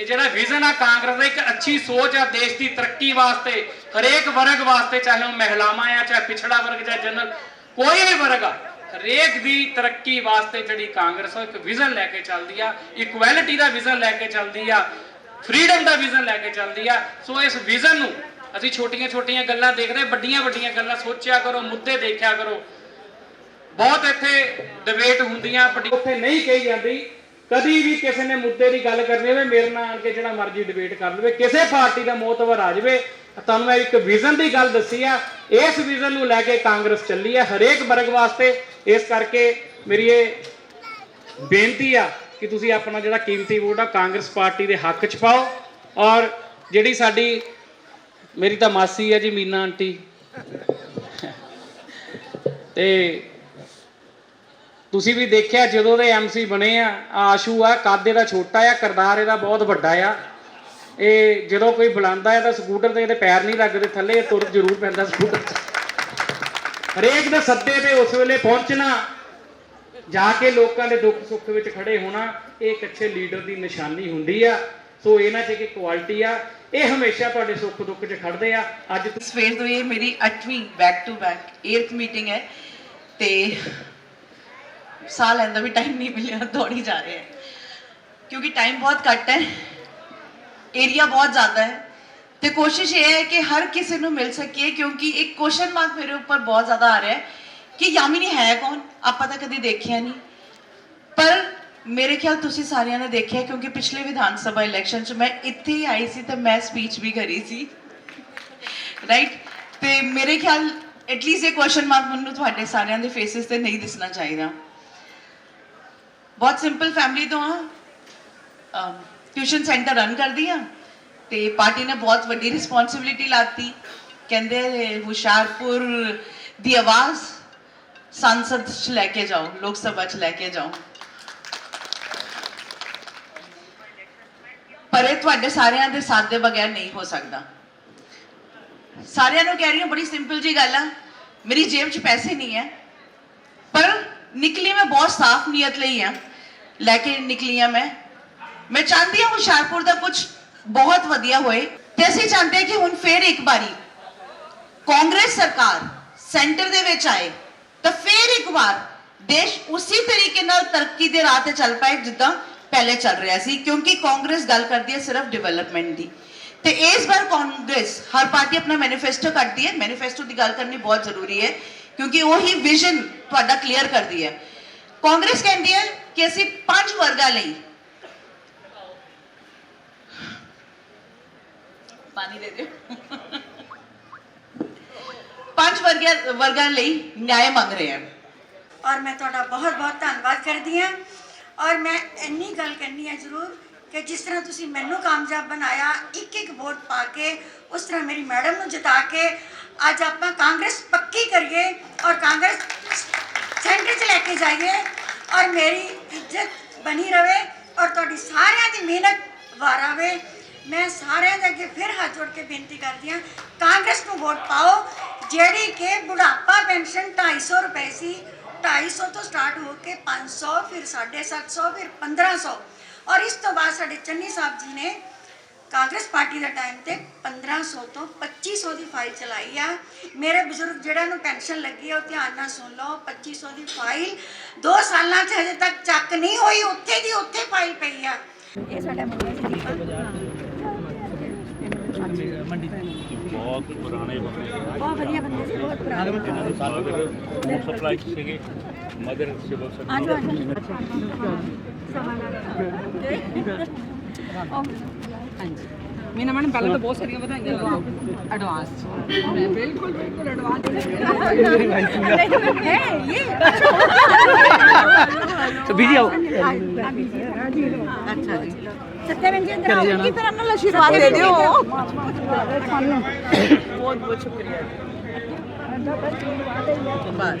ਇਹ ਜਿਹੜਾ ਵਿਜ਼ਨ ਆ ਕਾਂਗਰਸ ਦਾ ਇੱਕ ਅੱਛੀ ਸੋਚ ਆ ਦੇਸ਼ ਦੀ ਤਰੱਕੀ ਵਾਸਤੇ ਹਰੇਕ ਵਰਗ ਵਾਸਤੇ ਚਾਹੇ ਉਹ ਮਹਿਲਾਵਾਂ ਆ ਚਾਹੇ ਪਿਛੜਾ ਵਰਗ ਚਾਹੇ ਜਨਰਲ ਕੋਈ ਵੀ ਵਰਗ ਆ ਹਰੇਕ ਦੀ ਤਰੱਕੀ ਵਾਸਤੇ ਜਿਹੜੀ ਕਾਂਗਰਸ ਆ, ਇੱਕ ਵਿਜ਼ਨ ਲੈ ਕੇ ਚੱਲਦੀ ਆ ਇਕੁਐਲਿਟੀ ਦਾ ਵਿਜ਼ਨ ਲੈ ਕੇ ਚੱਲਦੀ ਆ ਫਰੀडम ਦਾ ਵਿਜ਼ਨ ਲੈ ਕੇ ਚੱਲਦੀ ਆ। ਸੋ ਇਸ ਵਿਜ਼ਨ ਨੂੰ ਅਸੀਂ ਛੋਟੀਆਂ ਛੋਟੀਆਂ ਗੱਲਾਂ ਦੇਖਦੇ ਵੱਡੀਆਂ ਵੱਡੀਆਂ ਗੱਲਾਂ ਸੋਚਿਆ ਕਰੋ ਮੁੱਦੇ ਦੇਖਿਆ ਕਰੋ। ਬਹੁਤ ਇੱਥੇ ਡਿਬੇਟ ਹੁੰਦੀਆਂ ਬਟ ਉੱਥੇ ਨਹੀਂ ਕਹੀ ਜਾਂਦੀ ਕਦੀ ਵੀ ਕਿਸੇ ਨੇ ਮੁੱਦੇ ਦੀ ਗੱਲ ਕਰਨੀ ਹੋਵੇ, ਮੇਰੇ ਨਾਲ ਆਣ ਕੇ ਜਿਹੜਾ ਮਰਜ਼ੀ ਡਿਬੇਟ ਕਰ ਲਵੇ, ਕਿਸੇ ਪਾਰਟੀ ਦਾ ਮੋਤਵਰ ਆ ਜਾਵੇ, ਤੁਹਾਨੂੰ ਮੈਂ ਇੱਕ ਵਿਜ਼ਨ ਦੀ ਗੱਲ ਦੱਸੀ ਆ, ਇਸ ਵਿਜ਼ਨ ਨੂੰ ਲੈ ਕੇ ਕਾਂਗਰਸ ਚੱਲੀ ਆ, ਹਰੇਕ ਵਰਗ ਵਾਸਤੇ, ਇਸ ਕਰਕੇ ਮੇਰੀ ਇਹ ਬੇਨਤੀ ਆ ਕਿ ਤੁਸੀਂ ਆਪਣਾ ਜਿਹੜਾ ਕੀਮਤੀ ਵੋਟ ਆ, ਕਾਂਗਰਸ ਪਾਰਟੀ ਦੇ ਹੱਕ 'ਚ ਪਾਓ, ਔਰ ਜਿਹੜੀ ਸਾਡੀ, ਮੇਰੀ ਤਾਂ ਮਾਸੀ ਹੈ ਜੀ, ਮੀਨਾ ਆਂਟੀ। ਤੇ ਤੁਸੀਂ ਵੀ ਦੇਖਿਆ ਜਦੋਂ ਦੇ ਐਮਸੀ ਬਣੇ ਆ ਆਸ਼ੂ ਆ, ਕਾਦੇ ਦਾ ਛੋਟਾ ਆ ਕਰਦਾਰ ਇਹਦਾ ਬਹੁਤ ਵੱਡਾ ਆ। ਇਹ ਜਦੋਂ ਕੋਈ ਬੁਲਾਉਂਦਾ ਹੈ ਤਾਂ ਸਕੂਟਰ ਤੇ ਇਹਦੇ ਪੈਰ ਨਹੀਂ ਲੱਗਦੇ, ਥੱਲੇ ਤੁਰ ਜ਼ਰੂਰ ਪੈਂਦਾ ਸਕੂਟਰ ਹਰੇਕ ਦੇ ਸੱਦੇ ਤੇ ਉਸ ਵੇਲੇ ਪਹੁੰਚਣਾ, ਜਾ ਕੇ ਲੋਕਾਂ ਦੇ ਦੁੱਖ ਸੁੱਖ ਵਿੱਚ ਖੜੇ ਹੋਣਾ, ਇਹ ਇੱਕ ਅੱਛੇ ਲੀਡਰ ਦੀ ਨਿਸ਼ਾਨੀ ਹੁੰਦੀ ਆ। ਸੋ ਇਹਨਾਂ 'ਚ ਇੱਕ ਕੁਆਲਿਟੀ ਆ। ਇਹ ਹਮੇਸ਼ਾ ਤੁਹਾਡੇ ਸੁੱਖ ਦੁੱਖ 'ਚ ਖੜਦੇ ਆ। ਅੱਜ ਸਵੇਰ ਤੋਂ ਇਹ ਮੇਰੀ 8ਵੀਂ back to back 8th meeting ਹੈ ਤੇ ਸਾਹ ਲੈਣ ਦਾ ਵੀ ਟਾਈਮ ਨਹੀਂ ਮਿਲਿਆ, ਦੌੜੀ ਜਾ ਰਹੇ ਹੈ ਕਿਉਂਕਿ ਟਾਈਮ ਬਹੁਤ ਘੱਟ ਹੈ ਏਰੀਆ ਬਹੁਤ ਜ਼ਿਆਦਾ ਹੈ। ਤੇ ਕੋਸ਼ਿਸ਼ ਇਹ ਹੈ ਕਿ ਹਰ ਕਿਸੇ ਨੂੰ ਮਿਲ ਸਕੀਏ, ਕਿਉਂਕਿ ਇੱਕ ਕੁਐਸਚਨ ਮਾਰਕ ਮੇਰੇ ਉੱਪਰ ਬਹੁਤ ਜ਼ਿਆਦਾ ਆ ਰਿਹਾ ਹੈ ਕਿ ਯਾਮਿਨੀ ਹੈ ਕੌਣ? ਆਪਾਂ ਤਾਂ ਕਦੀ ਦੇਖਿਆ ਨਹੀਂ। ਪਰ ਮੇਰੇ ਖਿਆਲ ਤੁਸੀਂ ਸਾਰਿਆਂ ਨੇ ਦੇਖਿਆ, ਕਿਉਂਕਿ ਪਿਛਲੇ ਵਿਧਾਨ ਸਭਾ ਇਲੈਕਸ਼ਨ 'ਚ ਮੈਂ ਇੱਥੇ ਹੀ ਆਈ ਸੀ ਤੇ ਮੈਂ ਸਪੀਚ ਵੀ ਕਰੀ ਸੀ। ਰਾਈਟ ਤੇ ਮੇਰੇ ਖਿਆਲ ਐਟਲੀਸਟ ਇਹ ਕੁਐਸਚਨ ਮਾਰਕ ਮੈਨੂੰ ਤੁਹਾਡੇ ਸਾਰਿਆਂ ਦੇ ਫੇਸਿਸ ਤੇ ਨਹੀਂ ਦਿਸਣਾ ਚਾਹੀਦਾ। ਬਹੁਤ ਸਿੰਪਲ ਫੈਮਿਲੀ ਤੋਂ ਆ ਟਿਊਸ਼ਨ ਸੈਂਟਰ ਰਨ ਕਰਦੀ ਆ ਤੇ ਪਾਰਟੀ ਨੇ ਬਹੁਤ ਵੱਡੀ ਰਿਸਪੌਂਸਿਬਿਲਿਟੀ ਲਾਤੀ। ਕਹਿੰਦੇ ਹੁਸ਼ਿਆਰਪੁਰ ਦੀ ਆਵਾਜ਼ ਸੰਸਦ ਚ ਲੈ ਕੇ ਜਾਓ, ਲੋਕ ਸਭਾ ਚ ਲੈ ਕੇ ਜਾਓ। ਪਰ ਇਹ ਤੁਹਾਡੇ ਸਾਰਿਆਂ ਦੇ ਸਾਥ ਦੇ ਬਗੈਰ ਨਹੀਂ ਹੋ ਸਕਦਾ। ਸਾਰਿਆਂ ਨੂੰ ਕਹਿ ਰਹੀ ਹਾਂ, ਬੜੀ ਸਿੰਪਲ ਜੀ ਗੱਲ ਆ। ਮੇਰੀ ਜੇਬ 'ਚ ਪੈਸੇ ਨਹੀਂ ਹੈ, ਪਰ ਨਿਕਲੀ ਮੈਂ ਬਹੁਤ ਸਾਫ਼ ਨੀਅਤ ਲਈ ਆ। ਲੈ ਕੇ ਨਿਕਲੀ ਆ ਮੈਂ ਮੈਂ ਚਾਹੁੰਦੀ ਹਾਂ ਹੁਸ਼ਿਆਰਪੁਰ ਦਾ ਕੁਝ ਬਹੁਤ ਵਧੀਆ ਹੋਏ ਤੇ ਅਸੀਂ ਚਾਹੁੰਦੇ ਹਾਂ ਕਿ ਹੁਣ ਫੇਰ ਇੱਕ ਵਾਰੀ ਕਾਂਗਰਸ ਸਰਕਾਰ ਸੈਂਟਰ ਦੇ ਵਿੱਚ ਆਏ ਤਾਂ ਫੇਰ ਇੱਕ ਵਾਰ ਦੇਸ਼ ਉਸੇ ਤਰੀਕੇ ਨਾਲ ਤਰੱਕੀ ਦੇ ਰਾਹ ਤੇ ਚੱਲ ਪਾਏ ਜਿੱਦਾਂ ਪਹਿਲੇ ਚੱਲ ਰਿਹਾ ਸੀ ਕਿਉਂਕਿ ਕਾਂਗਰਸ ਗੱਲ ਕਰਦੀ ਹੈ ਸਿਰਫ ਡਿਵੈਲਪਮੈਂਟ ਦੀ ਤੇ ਇਸ ਵਾਰ ਕਾਂਗਰਸ ਹਰ ਪਾਰਟੀ ਆਪਣਾ ਮੈਨੀਫੈਸਟੋ ਕੱਢਦੀ ਹੈ ਮੈਨੀਫੈਸਟੋ ਦੀ ਗੱਲ ਕਰਨੀ ਬਹੁਤ ਜ਼ਰੂਰੀ ਹੈ ਕਿਉਂਕਿ ਉਹੀ ਵਿਜ਼ਨ ਤੁਹਾਡਾ ਕਲੀਅਰ ਕਰਦੀ ਹੈ ਕਾਂਗਰਸ ਕਹਿੰਦੀ ਹੈ ਕਿ ਅਸੀਂ ਪੰਜ ਵਰਗਾਂ ਲਈ। ਪਾਣੀ ਦੇ ਦਿਓ। ਪੰਜ ਵਰਗਾਂ ਵਰਗਾਂ ਲਈ ਨਿਆਂ ਮੰਗ ਰਹੇ ਹਾਂ। ਔਰ ਮੈਂ ਤੁਹਾਡਾ ਬਹੁਤ ਬਹੁਤ ਧੰਨਵਾਦ ਕਰਦੀ ਹਾਂ। ਔਰ ਮੈਂ ਇੰਨੀ ਗੱਲ ਕਰਨੀ ਹੈ ਜ਼ਰੂਰ ਕਿ ਜਿਸ ਤਰ੍ਹਾਂ ਤੁਸੀਂ ਮੈਨੂੰ ਕਾਮਯਾਬ ਬਣਾਇਆ ਇੱਕ ਇੱਕ ਵੋਟ ਪਾ ਕੇ, ਉਸ ਤਰ੍ਹਾਂ ਮੇਰੀ ਮੈਡਮ ਨੂੰ ਜਿਤਾ ਕੇ, ਅੱਜ ਆਪਾਂ ਕਾਂਗਰਸ ਪੱਕੀ ਕਰੀਏ ਔਰ ਕਾਂਗਰਸ ਸੈਂਟਰ 'ਚ ਲੈ ਕੇ ਜਾਈਏ ਔਰ ਮੇਰੀ ਇੱਜ਼ਤ ਬਣੀ ਰਵੇ ਔਰ ਤੁਹਾਡੀ ਸਾਰਿਆਂ ਦੀ ਮਿਹਨਤ ਵਾਰਾਵੇ। ਮੈਂ ਸਾਰਿਆਂ ਦੇ ਅੱਗੇ ਫਿਰ ਹੱਥ ਜੋੜ ਕੇ ਬੇਨਤੀ ਕਰਦੀ ਹਾਂ, ਕਾਂਗਰਸ ਨੂੰ ਵੋਟ ਪਾਓ, ਜਿਹੜੀ ਕਿ ਬੁਢਾਪਾ ਪੈਨਸ਼ਨ 250 ਰੁਪਏ ਸੀ 250 ਤੋਂ ਸਟਾਰਟ ਹੋ ਕੇ 500 ਫਿਰ 750 ਫਿਰ 1500 ਔਰ ਇਸ ਤੋਂ ਬਾਅਦ ਸਾਡੇ ਚੰਨੀ ਸਾਹਿਬ ਜੀ ਨੇ ਕਾਂਗਰਸ ਪਾਰਟੀ ਦਾ ਟਾਈਮ ਤੇ 1500 ਤੋਂ 2500 ਦੀ ਫਾਈਲ ਚਲਾਈ ਆ। ਮੇਰੇ ਬਜ਼ੁਰਗ ਜਿਹੜਾ ਨੂੰ ਪੈਨਸ਼ਨ ਲੱਗੀ ਆ ਉਹ ਧਿਆਨ ਨਾਲ ਸੁਣ ਲਓ 2500 ਦੀ ਫਾਈਲ 2 ਸਾਲਾਂ 'ਚ ਹਜੇ ਤੱਕ ਚੱਕ ਨਹੀਂ ਹੋਈ ਉੱਥੇ ਦੀ ਉੱਥੇ ਫਾਈਲ ਪਈ ਆ। ਇਹ ਸਾਡਾ ਮੁੰਡਾ ਸੀ ਬਹੁਤ ਪੁਰਾਣੇ ਬੰਦੇ ਬਹੁਤ ਵਧੀਆ ਬੰਦੇ ਸੀ ਬਹੁਤ ਪੁਰਾਣੇ ਇਹਨਾਂ ਦੇ ਸਾਲ ਫੂਡ ਸਪਲਾਈ ਸੀਗੇ ਮਦਰ ਸਿਵਲ ਆਜੋ ਸਰਵਿਸ ਹਾਂਜੀ। ਮੀਨਾ ਮੈਡਮ ਪਹਿਲਾਂ ਤਾਂ ਬਹੁਤ ਸਾਰੀਆਂ ਵਧਾਈਆਂ ਐਡਵਾਂਸ ਬਿਲਕੁਲ ਬਿਲਕੁਲ ਐਡਵਾਂਸ ਸੋ ਬੀਜੀ ਆਓ। ਅੱਛਾ ਜੀ। ਸੱਤੇ ਰੰਜੀ ਅੰਦਰ ਆਓ ਕੀ ਤਰ੍ਹਾਂ ਨਾਲ ਆਸ਼ੀਰਵਾਦ ਦੇ ਦਿਓ। ਬਹੁਤ ਬਹੁਤ ਸ਼ੁਕਰੀਆ। ਬਸ।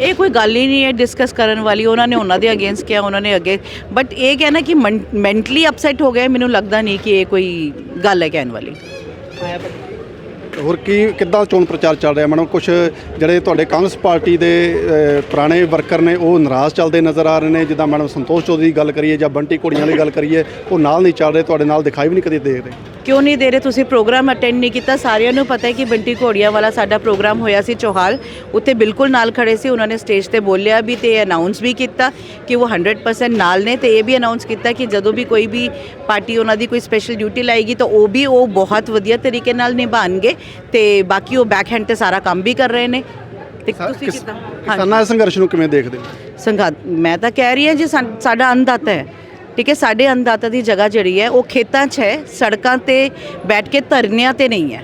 ਇਹ ਕੋਈ ਗੱਲ ਹੀ ਨਹੀਂ ਹੈ ਡਿਸਕਸ ਕਰਨ ਵਾਲੀ, ਉਹਨਾਂ ਨੇ ਉਹਨਾਂ ਦੇ ਅਗੇਂਸਟ ਕਿਹਾ, ਉਹਨਾਂ ਨੇ ਅੱਗੇ। ਬਟ ਇਹ ਕਹਿਣਾ ਕਿ ਮੈਂਟਲੀ ਅਪਸੈਟ ਹੋ ਗਏ, ਮੈਨੂੰ ਲੱਗਦਾ ਨਹੀਂ ਕਿ ਇਹ ਕੋਈ ਗੱਲ ਹੈ ਕਹਿਣ ਵਾਲੀ। ਹੋਰ ਕੀ, ਕਿੱਦਾਂ ਚੋਣ ਪ੍ਰਚਾਰ ਚੱਲ ਰਿਹਾ? ਮੈਡਮ ਕੁਝ ਜਿਹੜੇ ਤੁਹਾਡੇ ਕਾਂਗਰਸ ਪਾਰਟੀ ਦੇ ਪੁਰਾਣੇ ਵਰਕਰ ਨੇ, ਉਹ ਨਾਰਾਜ਼ ਚੱਲਦੇ ਨਜ਼ਰ ਆ ਰਹੇ ਨੇ, ਜਿੱਦਾਂ ਮੈਡਮ ਸੰਤੋਸ਼ ਚੌਧਰੀ ਦੀ ਗੱਲ ਕਰੀਏ ਜਾਂ ਬੰਟੀ ਘੋੜੀਆਂ ਦੀ ਗੱਲ ਕਰੀਏ, ਉਹ ਨਾਲ ਨਹੀਂ ਚੱਲ ਰਹੇ, ਤੁਹਾਡੇ ਨਾਲ ਦਿਖਾਈ ਵੀ ਨਹੀਂ ਕਦੇ ਦੇ ਰਹੇ। ਕਿਉਂ ਨਹੀਂ ਦੇ ਰਹੇ? ਤੁਸੀਂ ਪ੍ਰੋਗਰਾਮ ਅਟੈਂਡ ਨਹੀਂ ਕੀਤਾ। ਸਾਰਿਆਂ ਨੂੰ ਪਤਾ ਹੈ ਕਿ ਬੰਟੀ ਘੋੜੀਆਂ ਵਾਲਾ ਸਾਡਾ ਪ੍ਰੋਗਰਾਮ ਹੋਇਆ ਸੀ ਚੋਹਾਲ। ਉੱਥੇ ਬਿਲਕੁਲ ਨਾਲ ਖੜੇ ਸੀ। ਉਹਨਾਂ ਨੇ ਸਟੇਜ ਤੇ ਬੋਲਿਆ ਵੀ ਤੇ ਅਨਾਉਂਸ ਵੀ ਕੀਤਾ ਕਿ ਉਹ 100% ਨਾਲ ਨੇ ਤੇ ਇਹ ਵੀ ਅਨਾਉਂਸ ਕੀਤਾ ਕਿ ਜਦੋਂ ਵੀ ਕੋਈ ਵੀ ਪਾਰਟੀ ਉਹਨਾਂ ਦੀ ਕੋਈ ਸਪੈਸ਼ਲ ਡਿਊਟੀ ਲਾਏਗੀ ਤਾਂ ਉਹ ਵੀ ਉਹ ਬਹੁਤ ਵਧੀਆ ਤਰੀਕੇ ਨਾਲ ਨਿਭਾਣਗੇ ਤੇ ਬਾਕੀ ਉਹ ਬੈਕ ਹੈਂਡ ਤੇ ਸਾਰਾ ਕੰਮ ਵੀ ਕਰ ਰਹੇ ਨੇ। ਤੇ ਤੁਸੀਂ ਕਿਦਾਂ? ਕਿਸਾਨਾਂ ਦੇ ਸੰਘਰਸ਼ ਨੂੰ ਕਿਵੇਂ ਦੇਖਦੇ ਹੋ? ਸੰਘਾ ਮੈਂ ਤਾਂ ਕਹਿ ਰਹੀ ਹਾਂ ਜੀ ਸਾਡਾ ਅੰਨਦਾਤਾ ਹੈ। ਠੀਕ ਹੈ, ਸਾਡੇ ਅੰਨਦਾਤਾ ਦੀ ਜਗ੍ਹਾ ਜਿਹੜੀ ਹੈ, ਉਹ ਖੇਤਾਂ 'ਚ ਹੈ, ਸੜਕਾਂ ਤੇ ਬੈਠ ਕੇ ਧਰਨਿਆਂ ਤੇ ਨਹੀਂ ਹੈ।